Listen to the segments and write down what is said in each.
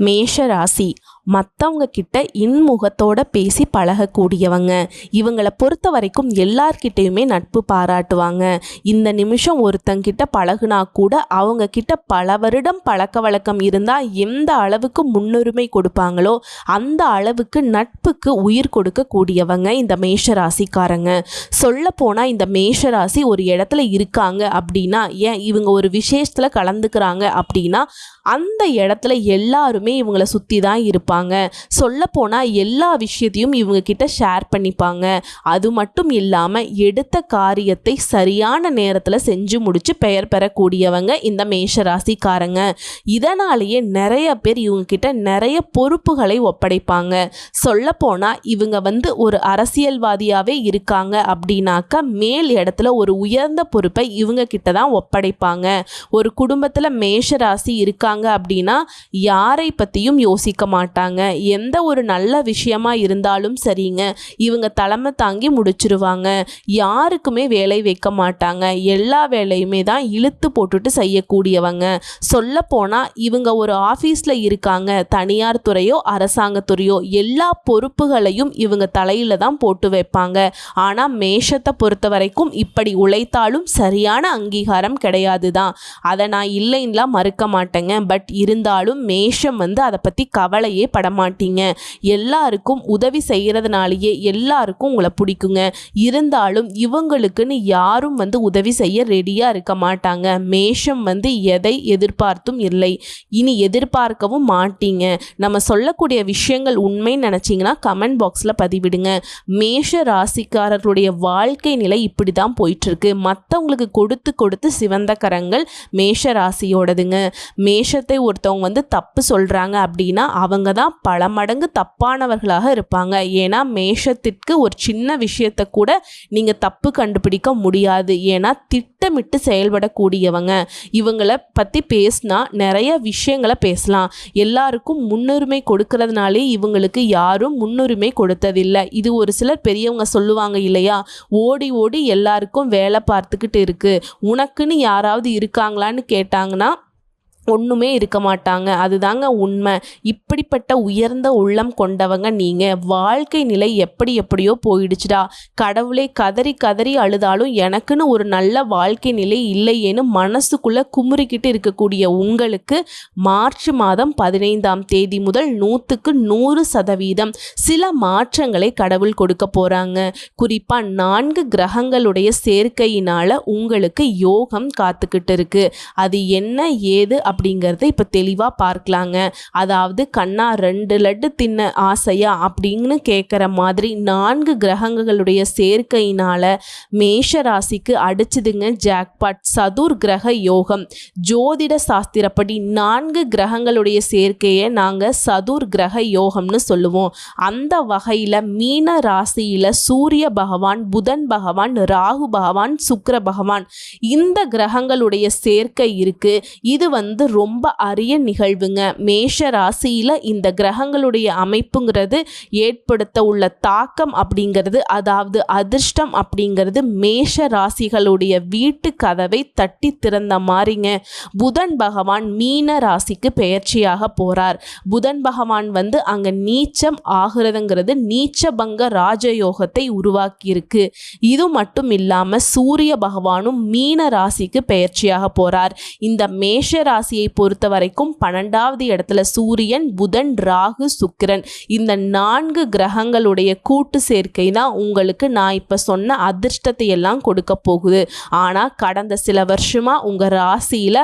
மேஷ ராசி மற்றவங்க கிட்ட இன்முகத்தோட பேசி பழகக்கூடியவங்க. இவங்களை பொறுத்த வரைக்கும் எல்லார்கிட்டேயுமே நட்பு பாராட்டுவாங்க. இந்த நிமிஷம் ஒருத்தங்கிட்ட பழகுனா கூட அவங்க கிட்ட பல வருடம் பழக்க வழக்கம் இருந்தால் எந்த அளவுக்கு முன்னுரிமை கொடுப்பாங்களோ அந்த அளவுக்கு நட்புக்கு உயிர் கொடுக்கக்கூடியவங்க இந்த மேஷ ராசிக்காரங்க சொல்ல போனால் இந்த மேஷ ராசி ஒரு இடத்துல இருக்காங்க அப்படின்னா ஏன் இவங்க ஒரு விசேஷத்தில் கலந்துக்கிறாங்க அப்படின்னா அந்த இடத்துல எல்லாருமே இவங்களை சுற்றி தான் இருப்பாங்க. சொல்லப்போனால் எல்லா விஷயத்தையும் இவங்க கிட்ட ஷேர் பண்ணிப்பாங்க. அது மட்டும் இல்லாமல் எடுத்த காரியத்தை சரியான நேரத்தில் செஞ்சு முடித்து பெயர் பெறக்கூடியவங்க இந்த மேஷ ராசிக்காரங்க இதனாலேயே நிறைய பேர் இவங்க கிட்ட நிறைய பொறுப்புகளை ஒப்படைப்பாங்க. சொல்லப்போனால் இவங்க வந்து ஒரு அரசியல்வாதியாகவே இருக்காங்க அப்படின்னாக்கா மேல் இடத்துல ஒரு உயர்ந்த பொறுப்பை இவங்க கிட்ட தான் ஒப்படைப்பாங்க. ஒரு குடும்பத்தில் மேஷ ராசி இருக்காங்க அப்படின்னா யாரை பற்றியும் யோசிக்க மாட்டாங்க. எந்த ஒரு நல்ல விஷயமா இருந்தாலும் சரிங்க. இவங்க தலைமை தாங்கி முடிச்சிருவாங்க. யாருக்குமே வேலை வைக்க மாட்டாங்க. எல்லா வேலையுமே தான் இழுத்து போட்டுட்டு செய்யக்கூடியவங்க. சொல்லப்போனால் இவங்க ஒரு ஆஃபீஸில் இருக்காங்க. தனியார் துறையோ அரசாங்கத்துறையோ எல்லா பொறுப்புகளையும் இவங்க தலையில் தான் போட்டு வைப்பாங்க. ஆனால் மேஷத்தை பொறுத்த வரைக்கும் இப்படி உழைத்தாலும் சரியான அங்கீகாரம் கிடையாது தான். அதை நான் இல்லைன்னா மறுக்க மாட்டேங்க. பட் இருந்தாலும் மேஷம் வந்து அதை பற்றி கவலையே படமாட்டீங்க எல்லாருக்கும் உதவி செய்கிறதுனாலேயே எல்லாருக்கும் உங்களை பிடிக்குங்க. இருந்தாலும் இவங்களுக்குன்னு யாரும் வந்து உதவி செய்ய ரெடியாக இருக்க மாட்டாங்க. மேஷம் வந்து எதை எதிர்பார்த்தும் இல்லை. இனி எதிர்பார்க்கவும் மாட்டீங்க. நம்ம சொல்லக்கூடிய விஷயங்கள் உண்மைன்னு நினச்சிங்கன்னா கமெண்ட் பாக்ஸில் பதிவிடுங்க. மேஷ ராசிக்காரர்களுடைய வாழ்க்கை நிலை இப்படி தான் போயிட்டுருக்கு. மற்றவங்களுக்கு கொடுத்து கொடுத்து சிவந்த கரங்கள் மேஷ ராசியோடதுங்க. மேஷத்தை ஒருத்தவங்க வந்து தப்பு சொல்கிறாங்க அப்படின்னா அவங்க தான் பல மடங்கு தப்பானவர்களாக இருப்பாங்க. ஏன்னா மேஷத்திற்கு ஒரு சின்ன விஷயத்தை கூட நீங்கள் தப்பு கண்டுபிடிக்க முடியாது. ஏன்னா திட்டமிட்டு செயல்படக்கூடியவங்க. இவங்களை பற்றி பேசினா நிறைய விஷயங்களை பேசலாம். எல்லாருக்கும் முன்னுரிமை கொடுக்கறதுனாலே இவங்களுக்கு யாரும் முன்னுரிமை கொடுத்ததில்லை. இது ஒரு சிலர் பெரியவங்க சொல்லுவாங்க இல்லையா? ஓடி ஓடி எல்லாருக்கும் வேலை பார்த்துக்கிட்டு இருக்கு. உனக்குன்னு யாராவது இருக்காங்களான்னு கேட்டாங்கன்னா ஒன்றுமே இருக்க மாட்டாங்க. அதுதாங்க உண்மை. இப்படிப்பட்ட உயர்ந்த உள்ளம் கொண்டவங்க நீங்கள் வாழ்க்கை நிலை எப்படி எப்படியோ போயிடுச்சுடா. கடவுளே கதறி கதறி அழுதாலும் எனக்குன்னு ஒரு நல்ல வாழ்க்கை நிலை இல்லையேன்னு மனசுக்குள்ளே குமுறிக்கிட்டு இருக்கக்கூடிய உங்களுக்கு மார்ச் மாதம் பதினைந்தாம் தேதி முதல் நூற்றுக்கு நூறு சதவீதம் சில மாற்றங்களை கடவுள் கொடுக்க போகிறாங்க குறிப்பாக நான்கு கிரகங்களுடைய சேர்க்கையினால் உங்களுக்கு யோகம் காத்துக்கிட்டு இருக்கு. அது என்ன ஏது அப்படிங்கிறத இப்போ தெளிவாக பார்க்கலாங்க. அதாவது கண்ணா ரெண்டு லட்டு தின்ன ஆசையா அப்படின்னு கேட்குற மாதிரி நான்கு கிரகங்களுடைய சேர்க்கையினால் மேஷ ராசிக்கு அடிச்சுதுங்க ஜாக்பாட் சதுர் கிரக யோகம். ஜோதிட சாஸ்திரப்படி நான்கு கிரகங்களுடைய சேர்க்கையை நாங்கள் சதுர் கிரக யோகம்னு சொல்லுவோம். அந்த வகையில் மீன ராசியில் சூரிய பகவான் புதன் பகவான் ராகு பகவான் சுக்கர பகவான் இந்த கிரகங்களுடைய சேர்க்கை இருக்கு. இது வந்து ரொம்ப அரிய நிகழ்வுங்க. மேஷ ராசியில் இந்த கிரகங்களுடைய அமைப்புங்கிறது ஏற்படுத்த உள்ள தாக்கம் அப்படிங்கிறது அதாவது அதிர்ஷ்டம் அப்படிங்கிறது மேஷ ராசிகளுடைய வீட்டு கதவை தட்டி திறந்த மாதிரிங்க புதன் பகவான் மீன ராசிக்கு பெயர்ச்சியாக போகிறார் புதன் பகவான் வந்து அங்கே நீச்சம் ஆகிறதுங்கிறது நீச்சபங்க ராஜயோகத்தை உருவாக்கியிருக்கு. இது மட்டும் இல்லாமல் சூரிய பகவானும் மீன ராசிக்கு பெயர்ச்சியாக போகிறார் இந்த மேஷ ராசி ராசியை பொறுத்த வரைக்கும் பன்னெண்டாவது இடத்துல சூரியன் புதன் ராகு சுக்கிரன். இந்த நான்கு கிரகங்களுடைய கூட்டு சேர்க்கை தான் உங்களுக்கு நான் இப்போ சொன்ன அதிர்ஷ்டத்தை எல்லாம் கொடுக்க போகுது. ஆனால் கடந்த சில வருஷமாக உங்கள் ராசியில்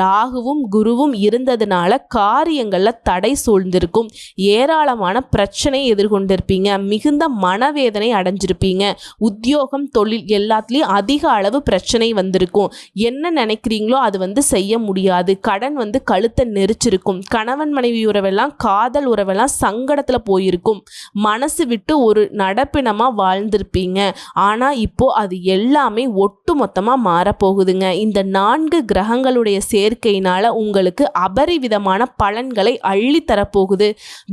ராகுவும் குருவும் இருந்ததுனால காரியங்களில் தடை சூழ்ந்திருக்கும். ஏராளமான பிரச்சனை எதிர்கொண்டிருப்பீங்க. மிகுந்த மனவேதனை அடைஞ்சிருப்பீங்க. உத்தியோகம் தொழில் எல்லாத்துலேயும் அதிக அளவு பிரச்சனை வந்திருக்கும். என்ன நினைக்கிறீங்களோ அது வந்து செய்ய முடியாது. கடன் கடன் வந்து கழுத்தை நெரிச்சிருக்கும். கணவன் மனைவி உறவெல்லாம் காதல் உறவெல்லாம் சங்கடத்தில் போயிருக்கும். மனசு விட்டு ஒரு நடப்பினமாக வாழ்ந்திருப்பீங்க. ஆனால் இப்போ அது எல்லாமே ஒட்டு மொத்தமாக மாறப்போகுதுங்க. இந்த நான்கு கிரகங்களுடைய சேர்க்கையினால் உங்களுக்கு அபரிவிதமான பலன்களை அள்ளி தரப்போகுது.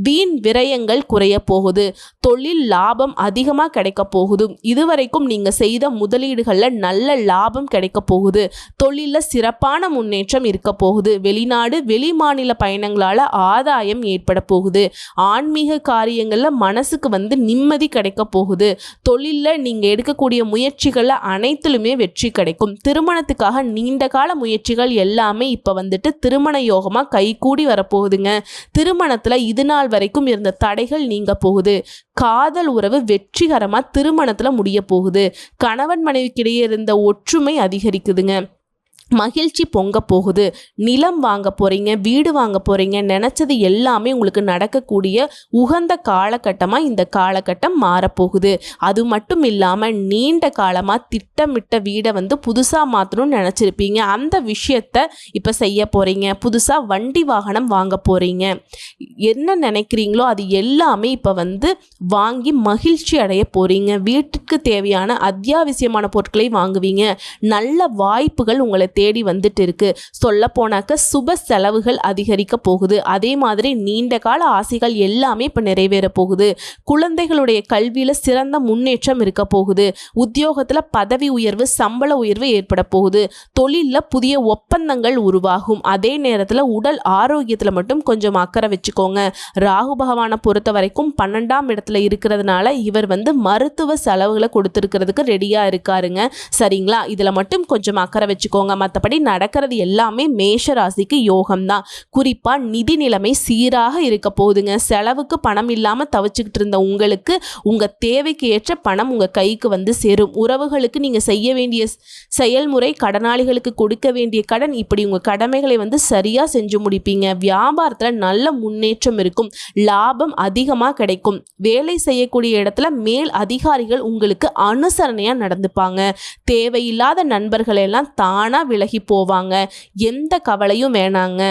வீண் விரயங்கள் குறைய போகுது. தொழில் லாபம் அதிகமாக கிடைக்க போகுது. இதுவரைக்கும் நீங்கள் செய்த முதலீடுகளில் நல்ல லாபம் கிடைக்க போகுது. தொழிலில் சிறப்பான முன்னேற்றம் இருக்க போகுது. வெளிநாடு வெளி மாநில பயணங்களால் ஆதாயம் ஏற்பட போகுது. ஆன்மீக காரியங்களில் மனசுக்கு வந்து நிம்மதி கிடைக்க போகுது. தொழிலில் நீங்கள் எடுக்கக்கூடிய முயற்சிகளில் அனைத்திலுமே வெற்றி கிடைக்கும். திருமணத்துக்காக நீண்ட கால முயற்சிகள் எல்லாமே இப்போ வந்துட்டு திருமண யோகமாக கைகூடி வரப்போகுதுங்க. திருமணத்தில் இது நாள் வரைக்கும் இருந்த தடைகள் நீங்க போகுது. காதல் உறவு வெற்றிகரமாக திருமணத்தில் முடிய போகுது. கணவன் மனைவிக்கிடையே இருந்த ஒற்றுமை அதிகரிக்குதுங்க. மகிழ்ச்சி பொங்க போகுது. நிலம் வாங்க போகிறீங்க வீடு வாங்க போகிறீங்க நினச்சது எல்லாமே உங்களுக்கு நடக்கக்கூடிய உகந்த காலகட்டமாக இந்த காலகட்டம் மாறப்போகுது. அது மட்டும் இல்லாமல் நீண்ட காலமாக திட்டமிட்ட வீடை வந்து புதுசாக மாற்றணும்னு நினச்சிருப்பீங்க. அந்த விஷயத்த இப்போ செய்ய போகிறீங்க புதுசாக வண்டி வாகனம் வாங்க போகிறீங்க என்ன நினைக்கிறீங்களோ அது எல்லாமே இப்போ வந்து வாங்கி மகிழ்ச்சி அடைய போகிறீங்க வீட்டுக்கு தேவையான அத்தியாவசியமான பொருட்களை வாங்குவீங்க. நல்ல வாய்ப்புகள் உங்களை தேடி வந்துட்டு இருக்கு சொல்ல போனாக்க சுப செலவுகள் அதிகரிக்க போகுது. அதே மாதிரி நீண்ட கால ஆசைகள் எல்லாமே இப்போ நிறைவேற போகுது. குழந்தைகளுடைய கல்வியில் சிறந்த முன்னேற்றம் இருக்க போகுது. உத்தியோகத்தில் பதவி உயர்வு சம்பள உயர்வு ஏற்பட போகுது. தொழிலில் புதிய ஒப்பந்தங்கள் உருவாகும். அதே நேரத்தில் உடல் ஆரோக்கியத்தில் மட்டும் கொஞ்சம் அக்கறை வச்சுக்கோங்க. ராகு பகவானை பொறுத்த வரைக்கும் பன்னெண்டாம் இடத்துல இருக்கிறதுனால இவர் வந்து மருத்துவ செலவுகளை கொடுத்துருக்கிறதுக்கு ரெடியாக இருக்காருங்க. சரிங்களா? இதில் மட்டும் கொஞ்சம் அக்கறை வச்சுக்கோங்க. மற்றபடி நடக்கிறது எல்லாமே மேஷ ராசிக்கு யோகம்தான். குறிப்பாக நிதி நிலைமை சீராக இருக்க போகுதுங்க. செலவுக்கு பணம் இல்லாமல் தவிச்சுக்கிட்டு இருந்த உங்களுக்கு உங்கள் தேவைக்கு ஏற்ற பணம் உங்கள் கைக்கு வந்து சேரும். உறவுகளுக்கு நீங்கள் செய்ய வேண்டிய செயல்முறை கடனாளிகளுக்கு கொடுக்க வேண்டிய கடன் இப்படி உங்கள் கடமைகளை வந்து சரியாக செஞ்சு முடிப்பீங்க. வியாபாரத்தில் நல்ல முன்னேற்றம் இருக்கும். லாபம் அதிகமாக கிடைக்கும். வேலை செய்யக்கூடிய இடத்துல மேல் அதிகாரிகள் உங்களுக்கு அனுசரணையாக நடந்துப்பாங்க. தேவையில்லாத நண்பர்களெல்லாம் தானாக விலகி போவாங்க. எந்த கவலையும் வேணாங்க.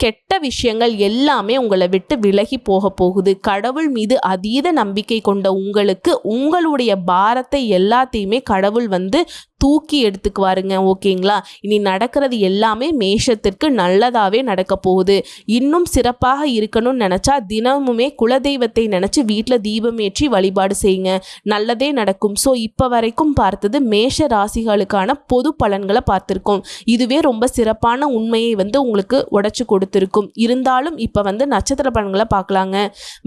கெட்ட விஷயங்கள் எல்லாமே உங்களை விட்டு விலகி போக போகுது. கடவுள் மீது அதீத நம்பிக்கை கொண்ட உங்களுக்கு உங்களுடைய பாரத்தை எல்லாத்தையுமே கடவுள் வந்து தூக்கி எடுத்துக்குவாருங்க ஓகேங்களா? இனி நடக்கிறது எல்லாமே மேஷத்திற்கு நல்லதாகவே நடக்க போகுது. இன்னும் சிறப்பாக இருக்கணும்னு நினச்சா தினமுமே குலதெய்வத்தை நினச்சி வீட்டில் தீபம் ஏற்றி வழிபாடு செய்யுங்க. நல்லதே நடக்கும். ஸோ இப்போ வரைக்கும் பார்த்தது மேஷ ராசிகளுக்கான பொது பலன்களை பார்த்துருக்கோம். இதுவே ரொம்ப சிறப்பான உண்மையை வந்து உங்களுக்கு உடச்சி கொடுத்துருக்கும். இருந்தாலும் இப்போ வந்து நட்சத்திர பலன்களை பார்க்கலாங்க.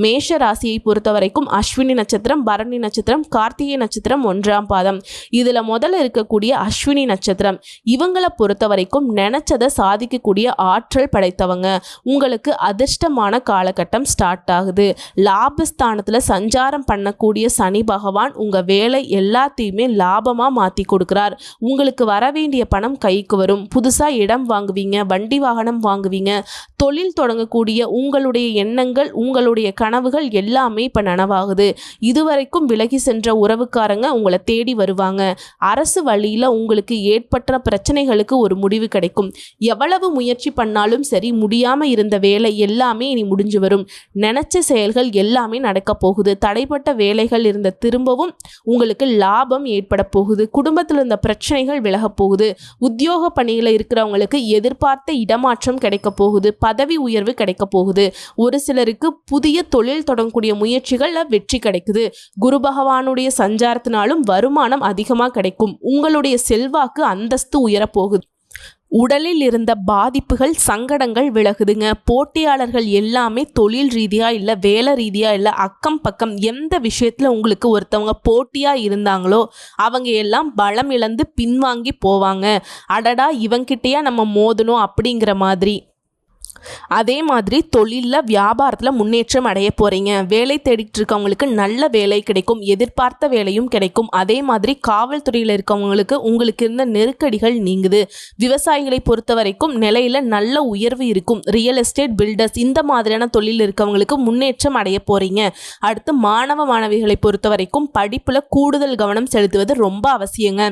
மேஷ ராசியை பொறுத்த வரைக்கும் அஸ்வினி நட்சத்திரம் பரணி நட்சத்திரம் கார்த்திகை நட்சத்திரம் ஒன்றாம் பாதம். இதில் முதல்ல இருக்கக்கூடிய அஸ்வினி நட்சத்திரம். இவங்களை பொறுத்த வரைக்கும் நினச்சதை சாதிக்கக்கூடிய ஆற்றல் படைத்தவங்க. உங்களுக்கு அதிர்ஷ்டமான காலகட்டம் ஸ்டார்ட் ஆகுது. லாபஸ்தானத்தில் சஞ்சாரம் பண்ணக்கூடிய சனி பகவான் உங்கள் வேலை எல்லாத்தையுமே லாபமாக மாற்றி கொடுக்குறார். உங்களுக்கு வர வேண்டிய பணம் கைக்கு வரும். புதுசாக இடம் வாங்குவீங்க வண்டி வாகனம் வாங்குவீங்க. தொழில் தொடங்கக்கூடிய உங்களுடைய எண்ணங்கள் உங்களுடைய கனவுகள் எல்லாமே இப்போ நனவாகுது. இதுவரைக்கும் விலகி சென்ற உறவுக்காரங்க உங்களை தேடி வருவாங்க. அரசு வழியில் உங்களுக்கு ஏற்பட்ட பிரச்சனைகளுக்கு ஒரு முடிவு கிடைக்கும். எவ்வளவு முயற்சி பண்ணாலும் சரி முடியாமல் இருந்த வேலை எல்லாமே இனி முடிஞ்சு வரும். நினச்ச செயல்கள் எல்லாமே நடக்க போகுது. தடைப்பட்ட வேலைகள் இருந்த திரும்பவும் உங்களுக்கு லாபம் ஏற்பட போகுது. குடும்பத்தில் இருந்த பிரச்சனைகள் விலகப் போகுது. உத்தியோக பணியில் இருக்கிறவங்களுக்கு எதிர்பார்த்த இடமாற்றம் கிடைக்க போகுது. பதவி உயர்வு கிடைக்க போகுது. ஒரு சிலருக்கு புதிய தொழில் தொடங்கக்கூடிய முயற்சிகளில் வெற்றி கிடைக்குது. குரு பகவானுடைய சஞ்சாரத்தினாலும் வருமானம் அதிகமாக கிடைக்கும். உங்களுடைய செல்வாக்கு அந்தஸ்து உயரப்போகுது. உடலில் இருந்த பாதிப்புகள் சங்கடங்கள் விலகுதுங்க. போட்டியாளர்கள் எல்லாமே தொழில் ரீதியாக இல்லை வேலை ரீதியாக இல்லை அக்கம் பக்கம் எந்த விஷயத்தில் உங்களுக்கு ஒருத்தவங்க போட்டியாக இருந்தாங்களோ அவங்க எல்லாம் பலம் இழந்து பின்வாங்கி போவாங்க. அடடா இவங்கிட்டேயா நம்ம மோதணும் அப்படிங்கிற மாதிரி. அதே மாதிரி தொழிலில் வியாபாரத்தில் முன்னேற்றம் அடைய போகிறீங்க வேலை தேடிட்டு இருக்கவங்களுக்கு நல்ல வேலை கிடைக்கும் எதிர்பார்த்த வேலையும் கிடைக்கும். அதே மாதிரி காவல்துறையில் இருக்கவங்களுக்கு உங்களுக்கு இருந்த நெருக்கடிகள் நீங்குது. விவசாயிகளை பொறுத்த வரைக்கும் நிலையில் நல்ல உயர்வு இருக்கும். ரியல் எஸ்டேட் பில்டர்ஸ் இந்த மாதிரியான தொழில் இருக்கவங்களுக்கு முன்னேற்றம் அடைய போகிறீங்க அடுத்து மாணவ மாணவிகளை பொறுத்த வரைக்கும் படிப்பில் கூடுதல் கவனம் செலுத்துவது ரொம்ப அவசியங்க.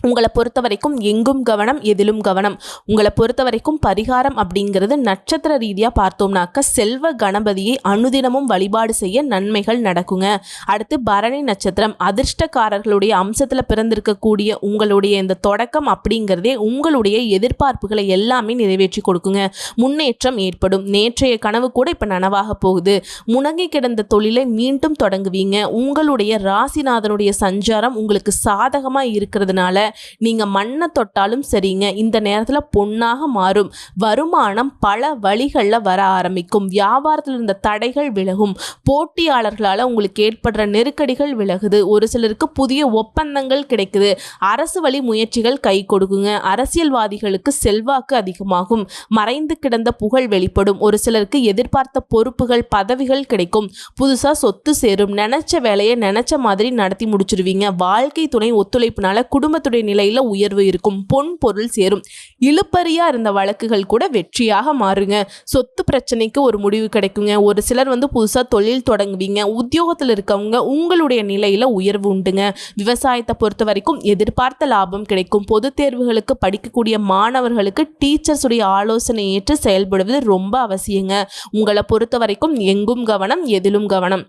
உங்களை பொறுத்த வரைக்கும் எங்கும் கவனம் எதிலும் கவனம். உங்களை பொறுத்த வரைக்கும் பரிகாரம் அப்படிங்கிறது நட்சத்திர ரீதியாக பார்த்தோம்னாக்க செல்வ கணபதியை அனுதினமும் வழிபாடு செய்ய நன்மைகள் நடக்குங்க. அடுத்து பரணி நட்சத்திரம் அதிர்ஷ்டக்காரர்களுடைய அம்சத்தில் பிறந்திருக்கக்கூடிய உங்களுடைய இந்த தொடக்கம் அப்படிங்கிறதே உங்களுடைய எதிர்பார்ப்புகளை எல்லாமே நிறைவேற்றி கொடுக்குங்க. முன்னேற்றம் ஏற்படும். நேற்றைய கனவு கூட இப்போ நனவாக போகுது. முணங்கி கிடந்த தொழிலை மீண்டும் தொடங்குவீங்க. உங்களுடைய ராசிநாதனுடைய சஞ்சாரம் உங்களுக்கு சாதகமாக இருக்கிறதுனால நீங்கள் மண்ணை தொட்டாலும் சரிங்க. இந்த நேரத்தில் பொண்ணாக மாறும். வருமானம் பல வழிகளில் வர ஆரம்பிக்கும். வியாபாரத்தில் இருந்த தடைகள் விலகும். போட்டியாளர்களால் உங்களுக்கு ஏற்படுற நெருக்கடிகள் விலகுது. ஒரு சிலருக்கு புதிய ஒப்பந்தங்கள் கிடைக்குது. அரசு வழி முயற்சிகள் கை கொடுக்குங்க. அரசியல்வாதிகளுக்கு செல்வாக்கு அதிகமாகும். மறைந்து கிடந்த புகழ் வெளிப்படும். ஒரு சிலருக்கு எதிர்பார்த்த பொறுப்புகள் பதவிகள் கிடைக்கும். புதுசாக சொத்து சேரும். நினைச்ச வேலையை நினைச்ச மாதிரி நடத்தி முடிச்சிருவீங்க. வாழ்க்கை துணை ஒத்துழைப்புனால குடும்பத்துடைய நிலையில் உயர்வு இருக்கும். பொன் பொருள் சேரும். இழுப்பறியாக இருந்த வழக்குகள் கூட வெற்றியாக மாறுங்க. சொத்து பிரச்சனைக்கு ஒரு முடிவு கிடைக்குங்க. ஒரு சிலர் வந்து புதுசாக தொழில் தொடங்குவீங்க. உத்தியோகத்தில் இருக்கவங்க உங்களுடைய நிலையில் உயர்வு உண்டுங்க. விவசாயத்தை பொறுத்த வரைக்கும் எதிர்பார்த்த லாபம் கிடைக்கும். பொது தேர்வுகளுக்கு படிக்கக்கூடிய மாணவர்களுக்கு டீச்சர்ஸுடைய ஆலோசனை ஏற்று செயல்படுவது ரொம்ப அவசியங்க. உங்களை பொறுத்த வரைக்கும் எங்கும் கவனம் எதிலும் கவனம்.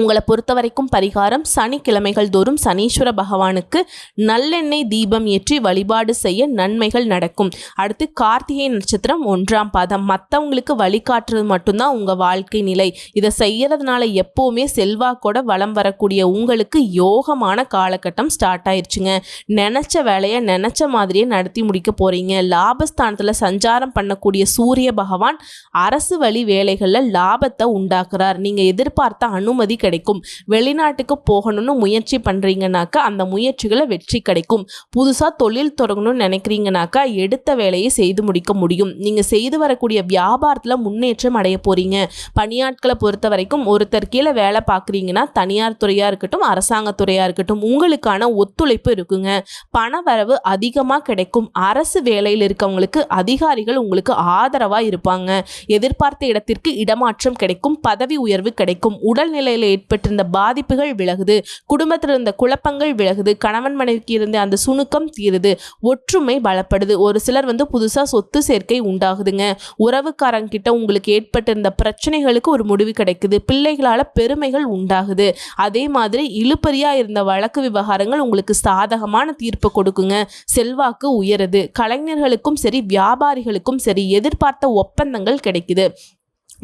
உங்களை பொறுத்த வரைக்கும் பரிகாரம் சனிக்கிழமைகள் தோறும் சனீஸ்வர பகவானுக்கு நல்லெண்ணெய் தீபம் ஏற்றி வழிபாடு செய்ய நன்மைகள் நடக்கும். அடுத்து கார்த்திகை நட்சத்திரம் ஒன்றாம் பாதம். மற்றவங்களுக்கு வழிகாட்டுறது மட்டும்தான் உங்கள் வாழ்க்கை நிலை. இதை செய்யறதுனால எப்போவுமே செல்வாக்கோட வளம் வரக்கூடிய உங்களுக்கு யோகமான காலகட்டம் ஸ்டார்ட் ஆயிடுச்சுங்க நினச்ச வேலையை நினச்ச மாதிரியே நடத்தி முடிக்க போகிறீங்க லாபஸ்தானத்தில் சஞ்சாரம் பண்ணக்கூடிய சூரிய பகவான் அரசு வழி வேலைகளில் லாபத்தை உண்டாக்குறார். நீங்கள் எதிர்பார்த்த அனுமதி கிடைக்கும். வெளிநாட்டுக்கு போகணும்னு முயற்சி பண்ணுறீங்கனாக்கா அந்த முயற்சிகளை வெற்றி கிடைக்கும். புதுசாக தொழில் தொடங்கணும்னு நினைக்கிறீங்கனாக்கா எடுத்த வேலையை செய்து முடிக்க முடியும். நீங்கள் செய்து வரக்கூடிய வியாபாரத்தில் முன்னேற்றம் அடைய போகிறீங்க பணியாட்களை பொறுத்த வரைக்கும் ஒருத்தர் கீழே வேலை பார்க்குறீங்கன்னா தனியார் துறையாக இருக்கட்டும் அரசாங்கத்துறையாக இருக்கட்டும் உங்களுக்கான ஒத்துழைப்பு இருக்குங்க. பண வரவு அதிகமாக கிடைக்கும். அரசு வேலையில் இருக்கவங்களுக்கு அதிகாரிகள் உங்களுக்கு ஆதரவாக இருப்பாங்க. எதிர்பார்த்த இடத்திற்கு இடமாற்றம் கிடைக்கும். பதவி உயர்வு கிடைக்கும். உடல்நிலையில் ஏற்பட்டிருந்த பாதிப்புகள் விலகுது. குடும்பத்தில் இருந்த குழப்பங்கள் விலகுது. கணவன் மனைவிக்கு இருந்த அந்த சுணுக்கம் தீருது. ஒற்றுமை பலப்படுது. ஒரு சிலர் வந்து புதுசாக சொத்து சேர்க்கை உண்டாகுதுங்க. உறவுக்காரங்க கிட்ட உங்களுக்கு ஏற்பட்டிருந்த பிரச்சனைகளுக்கு ஒரு முடிவு கிடைக்குது. பிள்ளைகளால் பெருமைகள் உண்டாகுது. அதே மாதிரி இழுப்பறியாக இருந்த வழக்கு விவகாரங்கள் உங்களுக்கு சாதகமான தீர்ப்பு கொடுக்குங்க. செல்வாக்கு உயருது. கலைஞர்களுக்கும் சரி வியாபாரிகளுக்கும் சரி எதிர்பார்த்த ஒப்பந்தங்கள் கிடைக்குது.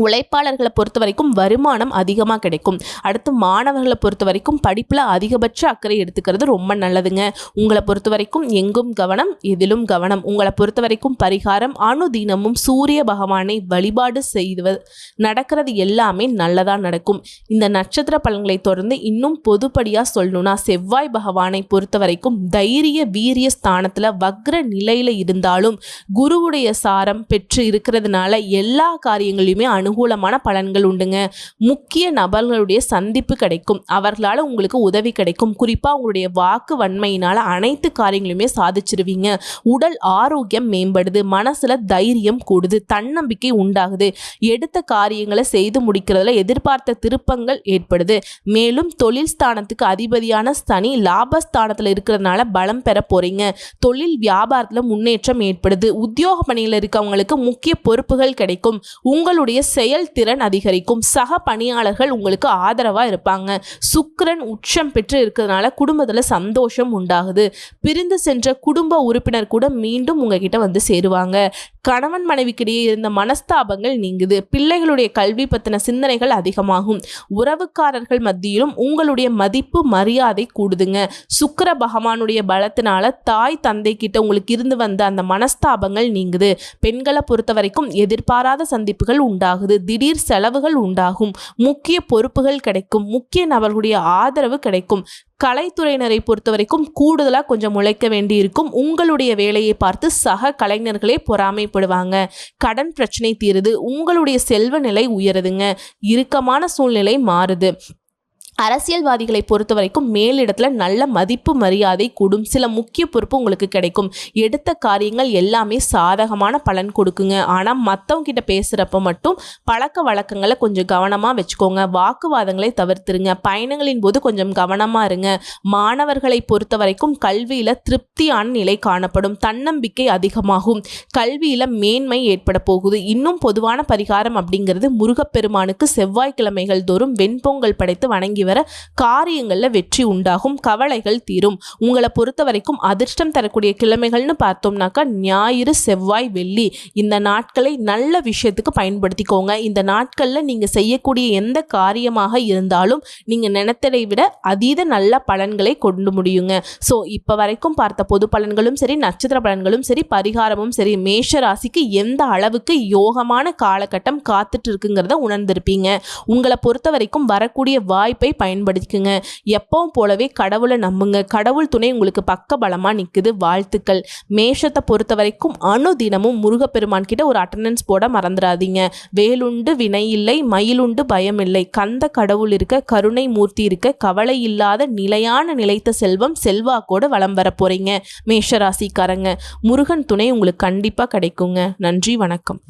உழைப்பாளர்களை பொறுத்த வரைக்கும் வருமானம் அதிகமாக கிடைக்கும். அடுத்து மாணவர்களை பொறுத்த வரைக்கும் படிப்பில் அதிகபட்ச அக்கறை எடுத்துக்கிறது ரொம்ப நல்லதுங்க. உங்களை பொறுத்த வரைக்கும் எங்கும் கவனம் எதிலும் கவனம். உங்களை பொறுத்த வரைக்கும் பரிகாரம் அணுதினமும் சூரிய பகவானை வழிபாடு செய்து நடக்கிறது எல்லாமே நல்லதாக நடக்கும். இந்த நட்சத்திர பலன்களை தொடர்ந்து இன்னும் பொதுப்படியாக சொல்லணும்னா செவ்வாய் பகவானை பொறுத்த வரைக்கும் தைரிய வீரிய ஸ்தானத்தில் வக்ர நிலையில் இருந்தாலும் குருவுடைய சாரம் பெற்று இருக்கிறதுனால எல்லா காரியங்களையுமே அனுகூலமான பலன்கள் உண்டுங்க. முக்கிய நபர்களுடைய சந்திப்பு கிடைக்கும். அவர்களால் உங்களுக்கு உதவி கிடைக்கும். குறிப்பாக உங்களுடைய வாக்கு வன்மையினால் அனைத்து காரியங்களுமே சாதிச்சிருவீங்க. உடல் ஆரோக்கியம் மேம்படுது. மனசில் தைரியம் கூடுது. தன்னம்பிக்கை உண்டாகுது. எடுத்த காரியங்களை செய்து முடிக்கிறதுல எதிர்பார்த்த திருப்பங்கள் ஏற்படுது. மேலும் தொழில் ஸ்தானத்துக்கு அதிபதியான சனி லாபஸ்தானத்தில் இருக்கிறதுனால பலம் பெற போறீங்க. தொழில் வியாபாரத்தில் முன்னேற்றம் ஏற்படுது. உத்தியோக பணியில் இருக்கவங்களுக்கு முக்கிய பொறுப்புகள் கிடைக்கும். உங்களுடைய செயல்திறன் அதிகரிக்கும். சக பணியாளர்கள் உங்களுக்கு ஆதரவாக இருப்பாங்க. சுக்கரன் உச்சம் பெற்று இருக்கிறதுனால குடும்பத்தில் சந்தோஷம் உண்டாகுது. பிரிந்து சென்ற குடும்ப உறுப்பினர் கூட மீண்டும் உங்ககிட்ட வந்து சேருவாங்க. கணவன் மனைவிக்கிடையே இருந்த மனஸ்தாபங்கள் நீங்குது. பிள்ளைகளுடைய கல்வி பற்றின சிந்தனைகள் அதிகமாகும். உறவுக்காரர்கள் மத்தியிலும் உங்களுடைய மதிப்பு மரியாதை கூடுதுங்க. சுக்கர பகவானுடைய பலத்தினால தாய் தந்தை கிட்ட உங்களுக்கு இருந்து வந்த அந்த மனஸ்தாபங்கள் நீங்குது. பெண்களை பொறுத்த வரைக்கும் எதிர்பாராத சந்திப்புகள் உண்டாகும் உண்டாகுது. திடீர் செலவுகள் உண்டாகும். முக்கிய பொறுப்புகள் கிடைக்கும். முக்கிய நபர்களுடைய ஆதரவு கிடைக்கும். கலைத்துறையினரை பொறுத்த வரைக்கும் கூடுதலாக கொஞ்சம் உழைக்க வேண்டி இருக்கும் உங்களுடைய வேலையை பார்த்து சக கலைஞர்களே பொறாமைப்படுவாங்க. கடன் பிரச்சனை தீருது. உங்களுடைய செல்வ நிலை உயருதுங்க. இறுக்கமான சூழ்நிலை மாறுது. அரசியல்வாதிகளை பொறுத்த வரைக்கும் மேலிடத்தில் நல்ல மதிப்பு மரியாதை கூடும். சில முக்கிய பொறுப்பு உங்களுக்கு கிடைக்கும். எடுத்த காரியங்கள் எல்லாமே சாதகமான பலன் கொடுக்குங்க. ஆனால் மற்றவங்க கிட்ட பேசுகிறப்ப மட்டும் பழக்க வழக்கங்களை கொஞ்சம் கவனமாக வச்சுக்கோங்க. வாக்குவாதங்களை தவிர்த்துருங்க. பயணங்களின் போது கொஞ்சம் கவனமாக இருங்க. மாணவர்களை பொறுத்த வரைக்கும் கல்வியில் திருப்தியான நிலை காணப்படும். தன்னம்பிக்கை அதிகமாகும். கல்வியில் மேன்மை ஏற்பட போகுது. இன்னும் பொதுவான பரிகாரம் அப்படிங்கிறது முருகப்பெருமானுக்கு செவ்வாய்க்கிழமைகள் தோறும் வெண்பொங்கல் படைத்து வணங்கி வர காரியங்களில் வெற்றி உண்டாகும் கவலைகள் தீரும். உங்களை பொறுத்த வரைக்கும் அதிர்ஷ்டம் தரக்கூடிய கிழமைகள்னு பார்த்தோம்னாக்கா ஞாயிறு செவ்வாய் வெள்ளி இந்த நாட்களை நல்ல விஷயத்துக்கு பயன்படுத்திக்கோங்க. இந்த நாட்களில் நீங்கள் செய்யக்கூடிய எந்த காரியமாக இருந்தாலும் நீங்கள் நினைத்ததை விட அதீத நல்ல பலன்களை கொண்டு முடியுங்க. ஸோ இப்போ வரைக்கும் பார்த்த பொது பலன்களும் சரி நட்சத்திர பலன்களும் சரி பரிகாரமும் சரி மேஷ ராசிக்கு எந்த அளவுக்கு யோகமான காலகட்டம் காத்துட்டு இருக்குங்கிறத உணர்ந்திருப்பீங்க. உங்களை பொறுத்த வரைக்கும் வரக்கூடிய வாய்ப்பை பயன்படுத்திக்குங்க. எப்பவும் போலவே கடவுளை நம்புங்க. கடவுள் துணை உங்களுக்கு பக்க பலமாக நிற்குது வாழ்த்துக்கள். மேஷத்தை பொறுத்த வரைக்கும் அணுதினமும் முருகப்பெருமான் கிட்ட ஒரு அட்டண்டன்ஸ் போட மறந்துடாதீங்க வேலுண்டு வினை இல்லை மயிலுண்டு பயம் இல்லை. கந்த கடவுள் இருக்க கருணை மூர்த்தி இருக்க கவலை இல்லாத நிலையான நிலைத்த செல்வம் செல்வாக்கோடு வலம் வர போறீங்க. மேஷராசிக்காரங்க முருகன் துணை உங்களுக்கு கண்டிப்பாக கிடைக்குங்க. நன்றி வணக்கம்.